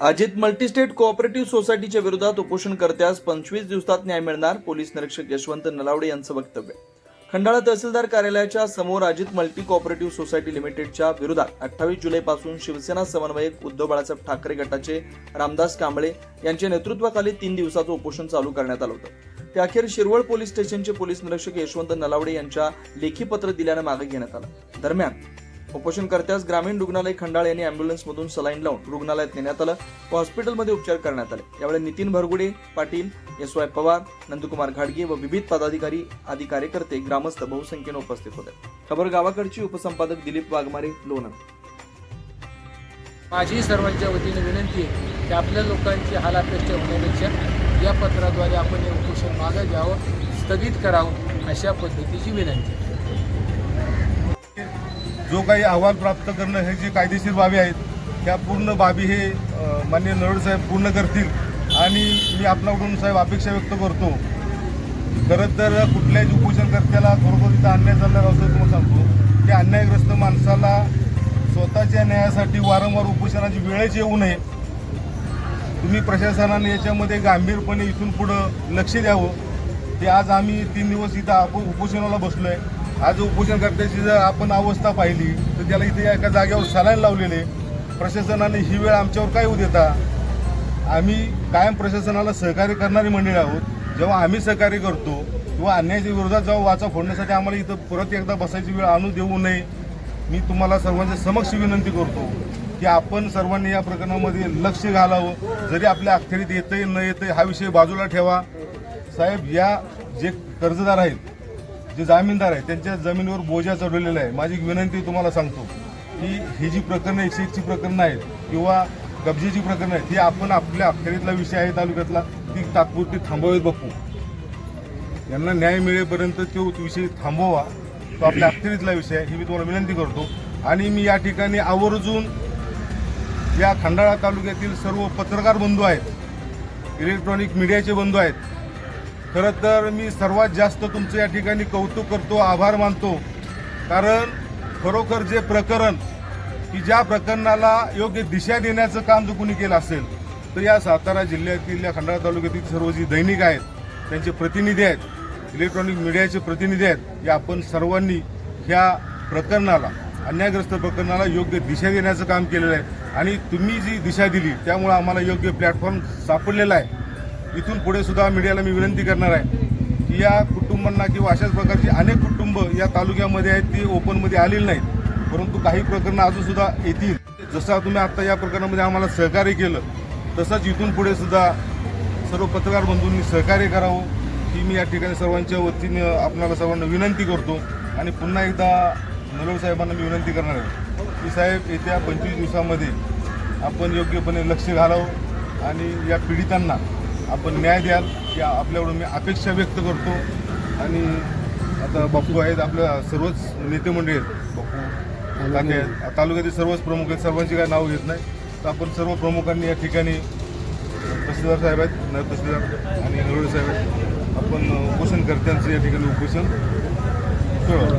Ajit multi-state cooperative सोसायटीच्या विरोधात उपोषणकर्त्यास पंचवीस दिवसात न्याय मिळणार पोलीस निरीक्षक यशवंत नलावडे यांचं वक्तव्य. खंडाळा तहसीलदार कार्यालयाच्या समोर अजित मल्टी कोऑपरेटिव्ह सोसायटी लिमिटेडच्या विरोधात अठ्ठावीस जुलैपासून शिवसेना समन्वयक उद्धव बाळासाहेब ठाकरे गटाचे रामदास कांबळे यांच्या नेतृत्वाखाली तीन दिवसाचं उपोषण चालू करण्यात आलं होतं. ते अखेर शिरवळ पोलीस स्टेशनचे पोलीस निरीक्षक यशवंत नलावडे यांच्या लेखी पत्र दिल्यानं मागे घेण्यात आलं. दरम्यान उपोषणकर्त्यास ग्रामीण रुग्णालय खंडाळ यांनी अँब्युलन्समधून सलाईन लावून रुग्णालयात नेण्यात आलं. व हॉस्पिटलमध्ये उपचार करण्यात आले. यावेळी नितीन भरगुडे पाटील एस वाय पवार नंदकुमार घाडगे व विविध पदाधिकारी आदी कार्यकर्ते ग्रामस्थ बहुसंख्येने उपस्थित होते. खबर गावाकडची उपसंपादक दिलीप वाघमारे लोणंद. माझी सर्वांच्या वतीने विनंती आहे की आपल्या लोकांची हाल होण्यापेक्षा या पत्राद्वारे आपण हे उपोषण मागं घ्यावं स्थगित करावं अशा पद्धतीची विनंती. आहे. जो काही अहवाल प्राप्त करणं हे जे कायदेशीर बाबी आहेत त्या पूर्ण बाबी हे मान्य माननीय साहेब पूर्ण करतील. आणि मी आपल्याकडून साहेब अपेक्षा व्यक्त करतो खरं तर कुठल्याही उपोषणकर्त्याला खरोखर इथं अन्याय झालेला असं तुम्हाला सांगतो की अन्यायग्रस्त माणसाला स्वतःच्या न्यायासाठी वारंवार उपोषणाची वेळच येऊ नये. तुम्ही प्रशासनाने याच्यामध्ये गांभीरपणे इथून पुढं लक्ष द्यावं. ते आज आम्ही तीन दिवस इथं आपण उपोषणाला बसलो आहे आज उपोषणकर्त्याची जर आपण अवस्था पाहिली तर त्याला इथे एका जागेवर सलाईन लावलेले. प्रशासनाने ही वेळ आमच्यावर काय होऊ देता? आम्ही कायम प्रशासनाला सहकार्य करणारी मंडळी आहोत. जेव्हा आम्ही सहकार्य करतो किंवा अन्यायाच्या विरोधात जेव्हा वाचा फोडण्यासाठी आम्हाला इथं परत एकदा बसायची वेळ आणू देऊ नये. मी तुम्हाला सर्वांच्या समक्ष विनंती करतो की आपण सर्वांनी या प्रकरणामध्ये लक्ष घालावं. जरी आपल्या अखेरीत येतंय न येतंय हा विषय बाजूला ठेवा. साहेब या जे कर्जदार आहेत जे जामीनदार आहेत त्यांच्या जमिनीवर बोजा चढवलेला आहे. माझी विनंती तुम्हाला सांगतो की ही जी प्रकरणं एकशे एकची प्रकरणं आहेत किंवा कब्जेची प्रकरणं आहेत ही आपण आपल्या अखेरीतला विषय आहे तालुक्यातला ती तात्पुरती थांबवावीत बघू. यांना न्याय मिळेपर्यंत तो विषय थांबवा तो आपल्या अखेरीतला विषय आहे ही मी तुम्हाला विनंती करतो. आणि मी या ठिकाणी आवर्जून या खंडाळा तालुक्यातील सर्व पत्रकार बंधू आहेत इलेक्ट्रॉनिक मीडियाचे बंधू आहेत खरं तर मी सर्वात जास्त तुमचं या ठिकाणी कौतुक करतो आभार मानतो. कारण खरोखर जे प्रकरण की ज्या प्रकरणाला योग्य दिशा देण्याचं काम जर कुणी केलं असेल तर या सातारा जिल्ह्यातील या खंडाळा तालुक्यातील सर्व जी दैनिक आहेत त्यांचे प्रतिनिधी आहेत इलेक्ट्रॉनिक मीडियाचे प्रतिनिधी आहेत या आपण सर्वांनी ह्या प्रकरणाला अन्यायग्रस्त प्रकरणाला योग्य दिशा देण्याचं काम केलेलं आहे. आणि तुम्ही जी दिशा दिली त्यामुळे आम्हाला योग्य प्लॅटफॉर्म सापडलेला आहे. इथून पुढे सुद्धा मीडियाला मी विनंती करणार आहे की या कुटुंबांना किंवा अशाच प्रकारची अनेक कुटुंब या तालुक्यामध्ये आहेत ती ओपनमध्ये आलेली नाहीत. परंतु काही प्रकरणं अजूनसुद्धा येतील. जसं तुम्ही आत्ता या प्रकरणामध्ये आम्हाला सहकार्य केलं तसंच इथून पुढे सुद्धा सर्व पत्रकार बंधूंनी सहकार्य करावं ही मी या ठिकाणी सर्वांच्या वतीने आपल्याला सर्वांना विनंती करतो. आणि पुन्हा एकदा नरोड साहेबांना मी विनंती करणार आहे की साहेब येत्या पंचवीस दिवसामध्ये आपण योग्यपणे लक्ष घालावं आणि या पीडितांना आपण न्याय द्याल या आपल्याकडून मी अपेक्षा व्यक्त करतो. आणि आता बापू आहेत आपल्या सर्वच नेते मंडळी आहेत. बापू काके आहेत. तालुक्यातील सर्वच प्रमुख आहेत. सर्वांची काय नाव घेत नाही. तर आपण सर्व प्रमुखांनी या ठिकाणी तहसीलदार साहेब आहेत नायब तहसीलदार आणि नरोडे साहेब आहेत. आपण उपोषणकर्त्यांचं या ठिकाणी उपोषण सोडवलं